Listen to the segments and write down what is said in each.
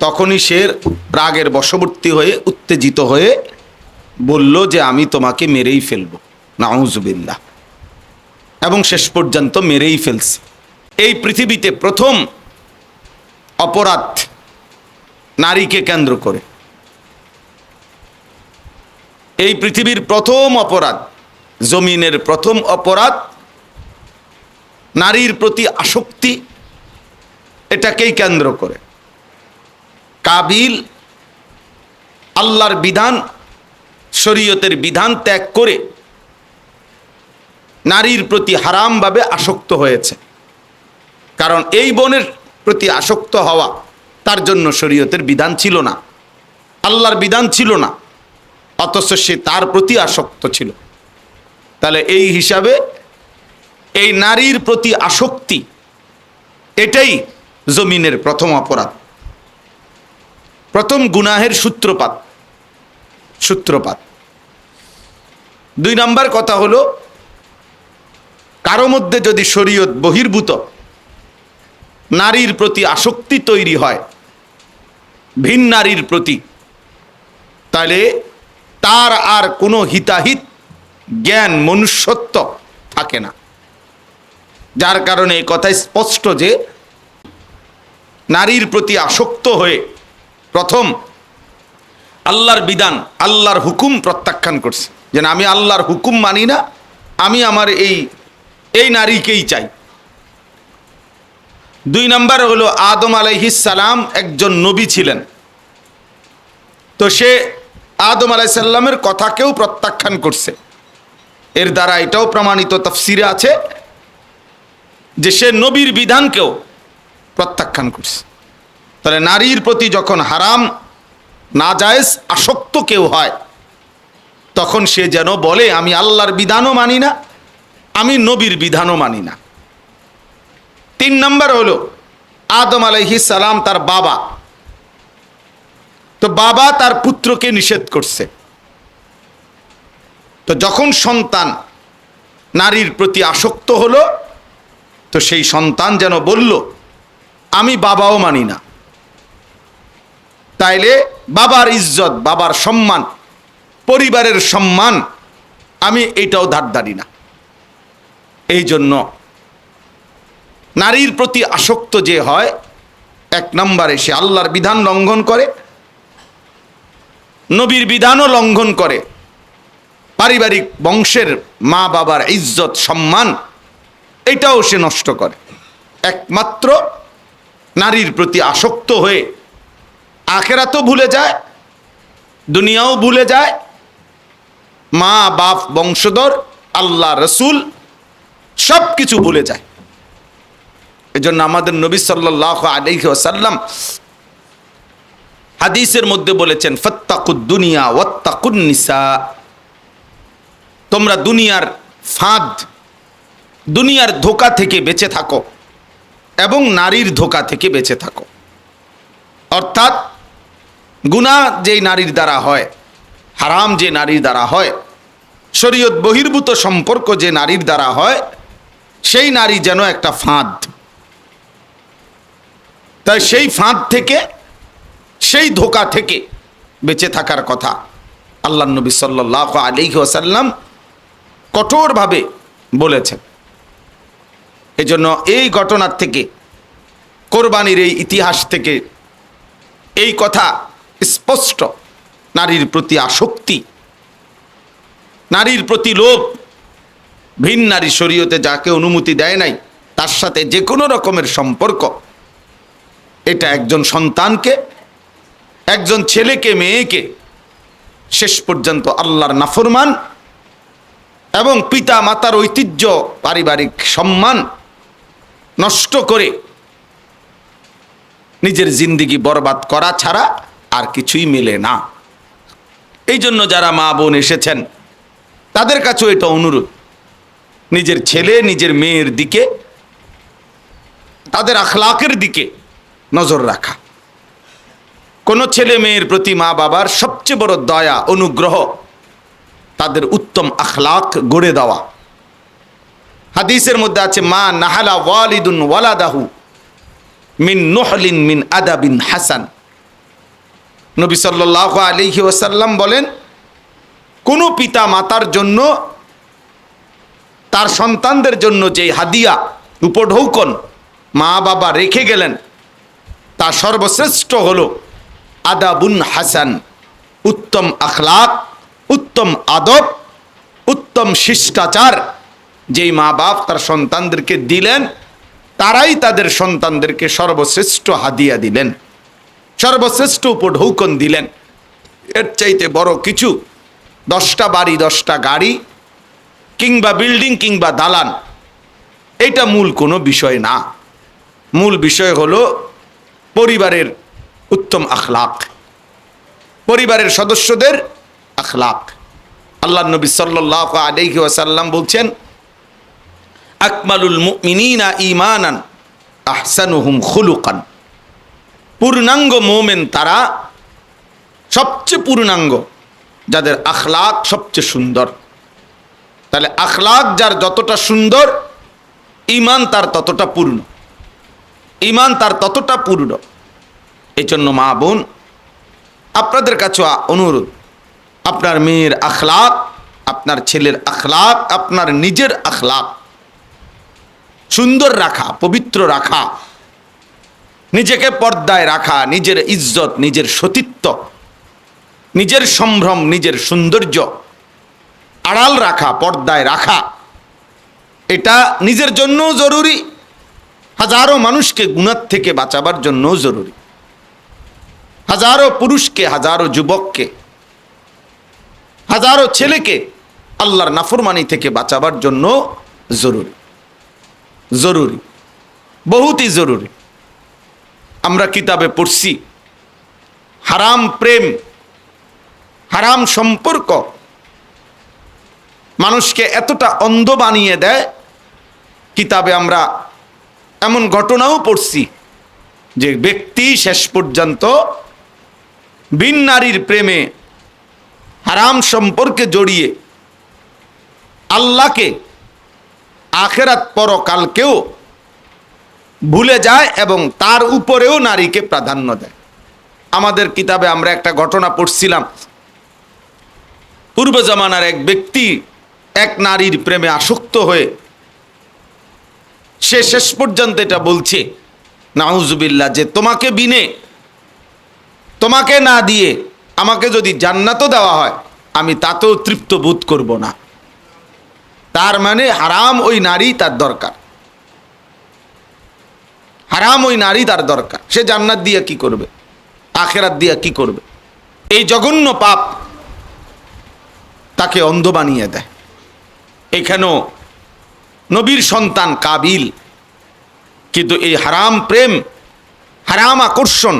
তখনই সে রাগের বশবর্তী হয়ে, উত্তেজিত হয়ে বলল যে আমি তোমাকে মেরেই ফেলব। নাউজুবিল্লাহ। এবং শেষ পর্যন্ত মেরেই ফেলছে। এই পৃথিবীতে প্রথম অপরাধ নারীকে কেন্দ্র করে। এই পৃথিবীর প্রথম অপরাধ, জমিনের প্রথম অপরাধ, নারীর প্রতি আসক্তি, এটাকেই কেন্দ্র করে। কাবিল আল্লাহর বিধান, শরীয়তের বিধান ত্যাগ করে নারীর প্রতি হারামভাবে আসক্ত হয়েছে। কারণ এই বনের প্রতি আসক্ত হওয়া তার জন্য শরীয়তের বিধান ছিল না। আল্লাহর বিধান ছিল না, অথচ সে তার প্রতি আসক্ত ছিল। তাহলে এই হিসাবে এই নারীর প্রতি আসক্তি, এটাই জমিনের প্রথম অপরাধ। প্রথম গুনাহের সূত্রপাত। সূত্রপাত। দুই নাম্বার কথা হলো, কারও মধ্যে যদি শরীয়ত বহির্ভূত, নারীর প্রতি আসক্তি তৈরি হয়, ভিন নারীর প্রতি, তাহলে তার আর কোনো হিতাহিত জ্ঞান, মনুষ্যত্ব থাকে না। যার কারণে এই কথা স্পষ্ট যে, নারীর প্রতি আসক্ত হয়ে প্রথম, আল্লাহর বিধান, আল্লাহর হুকুম প্রত্যাখ্যান করছে। যেন আমি আল্লাহর হুকুম মানি না, আমি আমার এই এই নারীকেই চাই। দুই নম্বর হলো, আদম সালাম একজন নবী ছিলেন। তো সে আদম আলাইসাল্লামের কথাকেও প্রত্যাখ্যান করছে। এর দ্বারা এটাও প্রমাণিত, তফসিরে আছে যে সে নবীর বিধানকেও প্রত্যাখ্যান করছে। তাহলে নারীর প্রতি যখন হারাম না নাজায়েজ, আসক্ত কেউ হয়, তখন সে যেন বলে, আমি আল্লাহর বিধানও মানি না, আমি নবীর বিধানও মানি না। তিন নম্বর হলো, আদম আলাইহিস সালাম তার বাবা। তো বাবা তার পুত্রকে নিষেধ করছে। তো যখন সন্তান নারীর প্রতি আসক্ত হলো, তো সেই সন্তান যেন বলল, আমি বাবাও মানি না। তাইলে বাবার ইজ্জত, বাবার সম্মান, পরিবারের সম্মান, আমি এটাও ধারদারি না। এই জন্য নারীর প্রতি আসক্ত যে হয়, এক নম্বরে সে আল্লাহর বিধান লঙ্ঘন করে, নবীর বিধানও লঙ্ঘন করে। পারিবারিক বংশের মা বাবার ইজ্জত, সম্মান, এটাও সে নষ্ট করে। একমাত্র নারীর প্রতি আসক্ত হয়ে আখেরাতও ভুলে যায়, দুনিয়াও ভুলে যায়। মা, বাপ, বংশধর, আল্লাহ, রসুল সব কিছু ভুলে যায়। এজন্য আমাদের নবী সাল্লাহ আলাইহি ওয়াসাল্লাম হাদিসের মধ্যে বলেছেন, ফত্তাকুদ দুনিয়া ওয়াত্তাকুন তোমরা দুনিয়ার ফাঁদ, দুনিয়ার ধোকা থেকে বেঁচে থাকো এবং নারীর ধোকা থেকে বেঁচে থাকো। অর্থাৎ গুণা যেই নারীর দ্বারা হয়, হারাম যে নারীর দ্বারা হয়, শরীয়ত বহির্ভূত সম্পর্ক যে নারীর দ্বারা হয়, সেই নারী যেন একটা ফাঁদ। তাই সেই ফাঁদ থেকে, সেই ধোকা থেকে বেঁচে থাকার কথা আল্লাহ নবী সাল্লাহ আলিহি ওসাল্লাম কঠোরভাবে বলেছেন। এজন্য এই ঘটনার থেকে, কোরবানির এই ইতিহাস থেকে এই কথা স্পষ্ট নারীর প্রতি আসক্তি, নারীর প্রতি লোভ, ভিন নারী শরীয়তে যাকে অনুমতি দেয় নাই, তার সাথে যে কোনো রকমের সম্পর্ক, এটা একজন সন্তানকে, একজন ছেলেকে, মেয়েকে শেষ পর্যন্ত আল্লাহর নাফরমান এবং পিতা মাতার ঐতিহ্য, পারিবারিক সম্মান নষ্ট করে নিজের জিন্দিগি বরবাদ করা ছাড়া আর কিছুই মেলে না। এই জন্য যারা মা বোন এসেছেন, তাদের কাছেও এটা অনুরোধ। নিজের ছেলে, নিজের মেয়ের দিকে, তাদের আখলাকের দিকে নজর রাখা। কোনো ছেলে মেয়ের প্রতি মা বাবার সবচেয়ে বড় দয়া, অনুগ্রহ, তাদের উত্তম আখলাক গড়ে দেওয়া। হাদিসের মধ্যে আছে, মা নাহালা ওয়ালিদুন ওয়ালাদাহু মিন নহলিন মিন আদাবিন হাসান। নবী সাল্লাহ আলিহি ওসাল্লাম বলেন, কোনো পিতা মাতার জন্য, তার সন্তানদের জন্য যে হাদিয়া, উপঢৌকন মা বাবা রেখে গেলেন, তা সর্বশ্রেষ্ঠ হল আদাবুন হাসান, উত্তম আখলাক, উত্তম আদব, উত্তম শিষ্টাচার। যেই মা বাপ তার সন্তানদেরকে দিলেন, তারাই তাদের সন্তানদেরকে সর্বশ্রেষ্ঠ হাদিয়া দিলেন। সর্বশ্রেষ্ঠ উপঢৌকন দিলেন। এর চাইতে বড় কিছু, দশটা বাড়ি, দশটা গাড়ি, কিংবা বিল্ডিং কিংবা দালান এটা মূল কোনো বিষয় না। মূল বিষয় হলো পরিবারের উত্তম আখলাক, পরিবারের সদস্যদের আখলাক। আল্লাহ নবী সাল্লাহ আলাইহি ওয়াসাল্লাম বলছেন, আকমালুল মুমিনিনা ঈমানান আহসানুহুম খুলুকান। পূর্ণাঙ্গ মোমেন তারা সবচেয়ে পূর্ণাঙ্গ, যাদের আখলাক সবচেয়ে সুন্দর। তাহলে আখলাক যার যতটা সুন্দর ইমান তার ততটা পূর্ণ। ইমান তার ততটা পূর্ণ। এই জন্য মা বোন, আপনাদের কাছে অনুরোধ, আপনার মেয়ের আখলাক, আপনার ছেলের আখলাক, আপনার নিজের আখলাক সুন্দর রাখা, পবিত্র রাখা নিজেকে পর্দায় রাখা, নিজের ইজ্জত, নিজের সতীত্ব, নিজের সম্ভ্রম, নিজের সৌন্দর্য আড়াল রাখা, পর্দায় রাখা, এটা নিজের জন্যও জরুরি। হাজারো মানুষকে গুণার থেকে বাঁচাবার জন্যও জরুরি। হাজারো পুরুষকে, হাজারো যুবককে, হাজারো ছেলেকে আল্লাহর নাফরমানি থেকে বাঁচাবার জন্য জরুরি। জরুরি। বহুতই জরুরি। আমরা কিতাবে পড়ছি। হারাম প্রেম, হারাম সম্পর্ক মানুষকে এতটা অন্ধ বানিয়ে দেয়, কিতাবে আমরা এমন ঘটনাও পড়ছি যে ব্যক্তি শেষ পর্যন্ত বিন নারীর প্রেমে হারাম সম্পর্কে জড়িয়ে আল্লাহকে আখেরাত পরকালকেও ভুলে যায় এবং তার উপরেও নারীকে প্রাধান্য দেয়। আমাদের কিতাবে আমরা একটা ঘটনা পড়ছিলাম। পূর্ব জামানার এক ব্যক্তি এক নারীর প্রেমে আসক্ত হয়ে সে শেষ পর্যন্ত এটা বলছে নাউজুবিল্লা যে তোমাকে বিনে, তোমাকে না দিয়ে আমাকে যদি জান্নাতও দেওয়া হয়, আমি তাতেও তৃপ্ত বোধ করব না। তার মানে হারাম ওই নারী তার দরকার। হারাম ওই নারী তার দরকার। সে জান্নাত দিয়া কি করবে? আখেরাত দিয়া কি করবে? এই জঘন্য পাপ তাকে অন্ধ বানিয়ে দেয়। এখানেও নবীর সন্তান কাবিল, কিন্তু এই হারাম প্রেম, হারাম আকর্ষণ,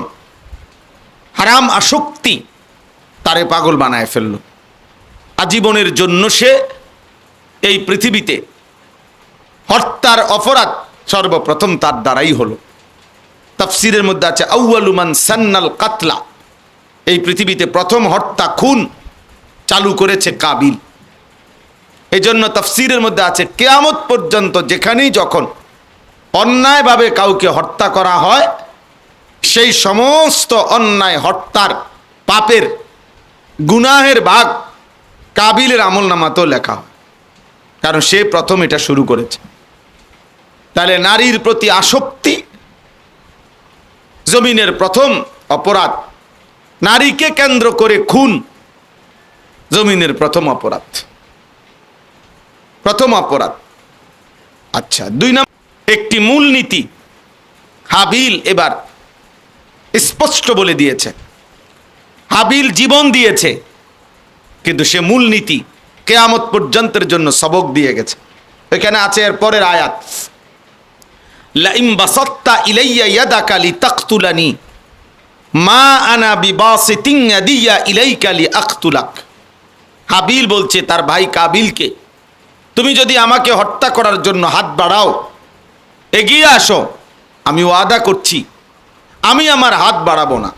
হারাম আসক্তি তারে পাগল বানায় ফেলল। আজীবনের জন্য সে এই পৃথিবীতে হত্যার অপরাধ সর্বপ্রথম তার দ্বারাই হলো। তাফসিরের মধ্যে আছে আউয়ালুমান সান্নাল কাতলা এই পৃথিবীতে প্রথম হত্যা খুন চালু করেছে কাবিল। এই জন্য তফসিরের মধ্যে আছে, কেয়ামত পর্যন্ত যেখানেই যখন অন্যায়ভাবে কাউকে হত্যা করা হয়, সেই সমস্ত অন্যায় হত্যার পাপের গুনাহের ভাগ কাবিলের আমল নামাতেও লেখা হয়। কারণ সে প্রথম এটা শুরু করেছে। তাহলে নারীর প্রতি আসক্তি জমিনের প্রথম অপরাধ। নারীকে কেন্দ্র করে খুন জমিনের প্রথম অপরাধ। প্রথম অপরাধ। আচ্ছা দুই নম্বর একটি মূলনীতি হাবিল এবার স্পষ্ট বলে দিয়েছে। হাবিল জীবন দিয়েছে, কিন্তু সে মূলনীতি কেয়ামত পর্যন্তের জন্য সবক দিয়ে গেছে। এখানে আছে এর পরের আয়াত। লাইম ইলাইয়া ইয়াদাকা লিতাকতুলানি। মা আনা বিবাসিতিন ইয়াদিয়া ইলাইকা লিআকতুলাক। হাবিল বলছে, তার ভাই কাবিলকে তুমি যদি আমাকে হত্যা করার জন্য হাত বাড়াও, এগিয়ে আসো, আমি ওয়াদা করছি, আমি আমার হাত বাড়াবো না।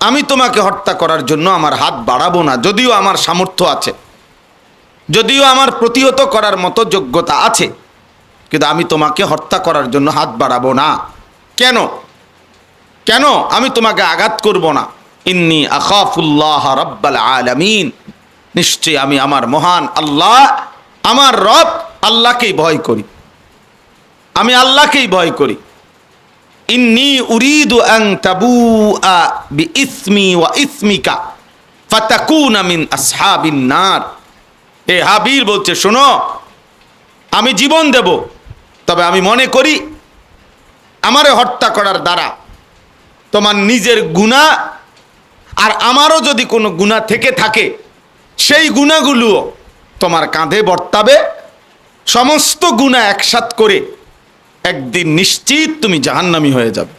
আমি তোমাকে হত্যা করার জন্য আমার হাত বাড়াবো না, যদিও আমার সামর্থ্য আছে, যদিও আমার প্রতিহত করার মতো যোগ্যতা আছে। কিন্তু আমি তোমাকে হত্যা করার জন্য হাত বাড়াবো না। কেন? কেন আমি তোমাকে আঘাত করব না? ইন্নি আখাফুল্লাহ রব্বাল আলামিন। নিশ্চয়ই আমি আমার মহান আল্লাহ, আমার রব আল্লাহকেই ভয় করি। আমি আল্লাহকেই ভয় করি। ইন্নি উরিদু আং তাবু বি ইসমি ওয়া ইসমিকা ফাতাকুনা মিন আসহাবিন নার। এ হাবিল বলছে, শোনো, আমি জীবন দেব। তবে আমি মনে করি আমারে হত্যা করার দ্বারা তোমার নিজের গুণা আর আমারও যদি কোনো গুণা থেকে থাকে, সেই গুণাগুলোও তোমার কাঁধে বর্তাবে। সমস্ত গুণা একসাথ করে একদিন নিশ্চিত তুমি জাহান্নামি হয়ে যাবে।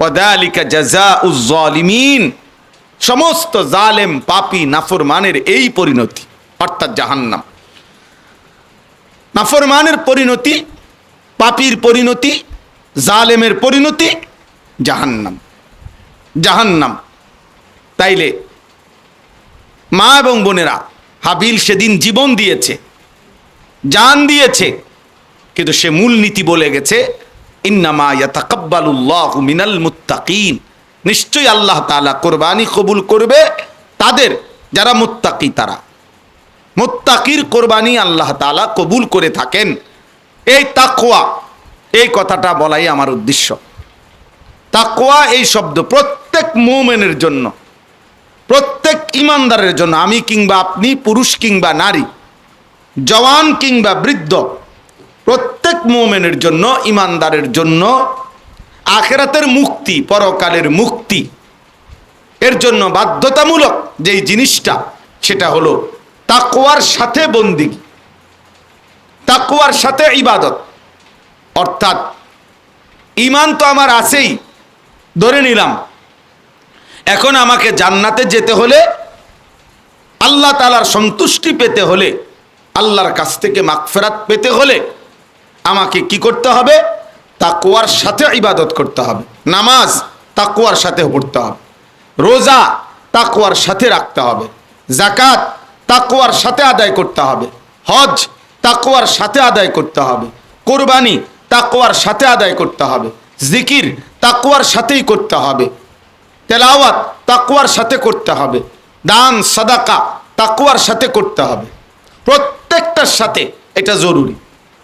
ওয়াদালিকা জাযাউজ জালিমিন, সমস্ত জালেম, পাপী, নাফরমানের এই পরিণতি, অর্থাৎ জাহান্নাম। নাফরমানের পরিণতি, পাপীর পরিণতি, জালেমের পরিণতি, জাহান্নাম। জাহান্নাম। তাইলে মা এবং বোনেরা হাবিল সেদিন জীবন দিয়েছে, জান দিয়েছে, কিন্তু সে মূল নীতি বলে গেছে, ইন্নামা মিনাল মুত্তাকিন। নিশ্চয়ই আল্লাহ তাআলা কোরবানি কবুল করবে তাদের, যারা মুত্তাকি তারা। মুত্তাকির কোরবানি আল্লাহ তালা কবুল করে থাকেন। এই তাকওয়া, এই কথাটা বলাই আমার উদ্দেশ্য। তাকওয়া এই শব্দ প্রত্যেক মোমেনের জন্য, প্রত্যেক ইমানদারের জন্য, আমি কিংবা আপনি, পুরুষ কিংবা নারী, জওয়ান কিংবা বৃদ্ধ, প্রত্যেক মোমেনের জন্য, ইমানদারের জন্য, আখেরাতের মুক্তি, পরকালের মুক্তি, এর জন্য বাধ্যতামূলক যেই জিনিসটা, সেটা হলো তাকওয়ার সাথে বন্দিগি তাকওয়ার সাথে ইবাদত। অর্থাৎ ইমান তো আমার আছেই, ধরে নিলাম। এখন আমাকে জান্নাতে যেতে হলে, আল্লাহ তালার সন্তুষ্টি পেতে হলে, আল্লাহর কাছ থেকে মাগফেরাত পেতে হলে, আমাকে কি করতে হবে? তাকুয়ার সাথে ইবাদত করতে হবে। নামাজ তাকুয়ার সাথে পড়তে হবে। রোজা তাকুয়ার সাথে রাখতে হবে। জাকাত তাকুয়ার সাথে আদায় করতে হবে। হজ তাকুয়ার সাথে আদায় করতে হবে। কোরবানি তাকুয়ার সাথে আদায় করতে হবে। জিকির তাকুয়ার সাথেই করতে হবে। তেলাওয়াত তাকুয়ার সাথে করতে হবে। দান, সাদাকা তাকুয়ার সাথে করতে হবে। প্রত্যেকটার সাথে এটা জরুরি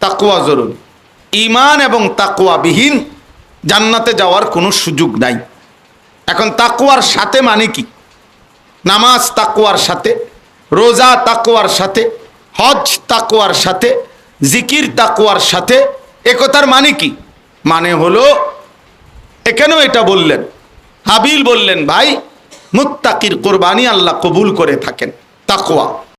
তাকুয়া জরুরি। ইমান এবং তাকুয়াবিহীন জান্নাতে যাওয়ার কোনো সুযোগ নাই। এখন তাকুয়ার সাথে মানে কি? নামাজ তাকুয়ার সাথে রোজা তাকুয়ার সাথে, হজ তাকুয়ার সাথে, জিকির তাকুয়ার সাথে একতার মানে কি? মানে হলো এখানেও এটা বললেন? হাবিল বললেন, ভাই, মুত্তাকির কোরবানি আল্লাহ কবুল করে থাকেন তাকুয়া